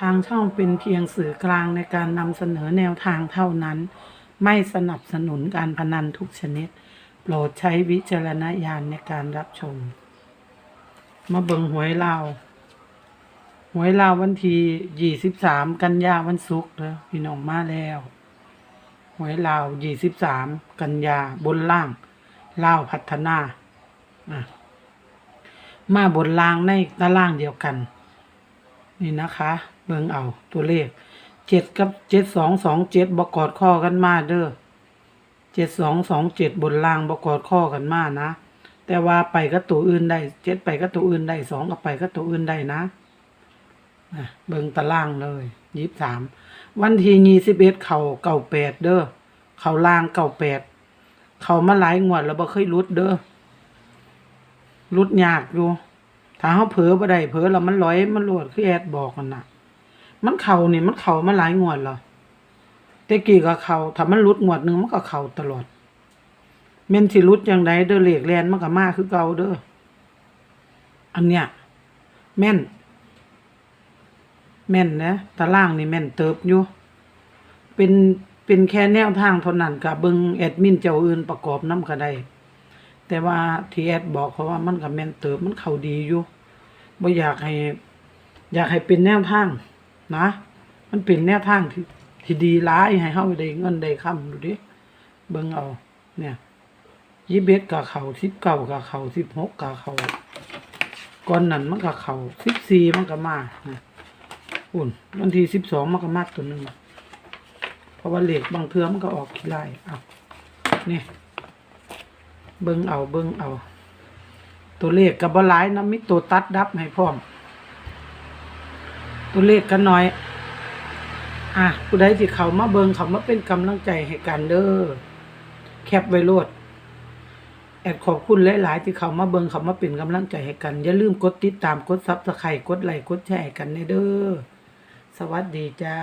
ทางช่องเป็นเพียงสื่อกลางในการนำเสนอแนวทางเท่านั้น ไม่สนับสนุนการพนันทุกชนิด โปรดใช้วิจารณญาณในการรับชม มาเบิงหวยลาวหวยลาววันที่ยี่สิบสามกันยาวันศุกร์เด้อพี่น้องมาแล้วหวยลาวยี่สิบสามกันยาบนล่างลาวพัฒนามาบนล่างในตารางเดียวกัน นี่นะคะเบิ่งเอาตัวเลขเจ็ดกับเจ็ดสองสองเจ็ดบกอดข้อกันมาเด้อเจ็ดสองสองเจ็ดบนล่างบกอดข้อกันมานะ แต่ว่าไปก็ตัวอื่นได้เจ็ดไปก็ตัวอื่นได้สองก็ไปก็ตัวอื่นได้นะเบิ่งตารางเลยยี่สิบสามวันที่ยี่สิบเอ็ดเข่าเก่าแปดเด้อเข่าล่างเก่าแปดเข่ามาหลายงวดแล้วบ่เคยรุดเด้อรุดยากอยู่ ถ้าเขาเผลอบ่ได้เผลอแล้วมันลอยมันหลวดคือแอดบอกกันน่ะ มันเข่านี่มันเข่ามาหลายงวดแล้วแต่กี้ก็เข่าถ้ามันหลุดงวดหนึงมันก็เข่าตลอดแม่นสิหลุดจังไดเด้อเหลขแลนมันก็มาคือเก่าเด้ออันเนี้ยแม่น แม่นนะตารางนี่แม่นเติบอยู่ เป็นเป็นแค่แนวทางเท่านั้นกับเบิงแอดมินเจ้าอื่นประกอบน้ำก็ได้แต่ว่าที่แอดบอกเขาว่ามันกับแม่นเติบมันเข้าดีอยู่ บ่อยากให้ อยากให้เป็นแนวทาง นะ มันเป็นแนวทางที่ที่ดีหลายให้เฮาได้เงินได้คำดูดิเบิ่งเอา เนี่ยยี่เบ็ดกับเขาสิบเก้ากับเขาสิบหกกับเขาก่อนนั้นมันกับเขาสิบสี่มันก็มานะอุ่นวันที่สิบสองมันก็มาตัวหนึ่งเพราะว่าเหล็กบางเทือมันก็ออกขี้ไล่เอาเนี่ยเบิ่งเอาเบิ่งเอา ตัวเลขกับบหลายนะมีตัวตัดดับให้พร้อม ตัวเลขกันหน่อย อะผู้ใดที่เขามาเบิงเขามาเป็นกำลังใจให้กันเด้อแคปไว้โลดแอดขอบคุณหลาย ๆ ที่เขามาเบิงเขามาเป็นกำลังใจให้กัน อย่าลืมกดติดตามกดซับสไครต์กดไลค์กดแชร์ให้กันเด้อสวัสดีจ้า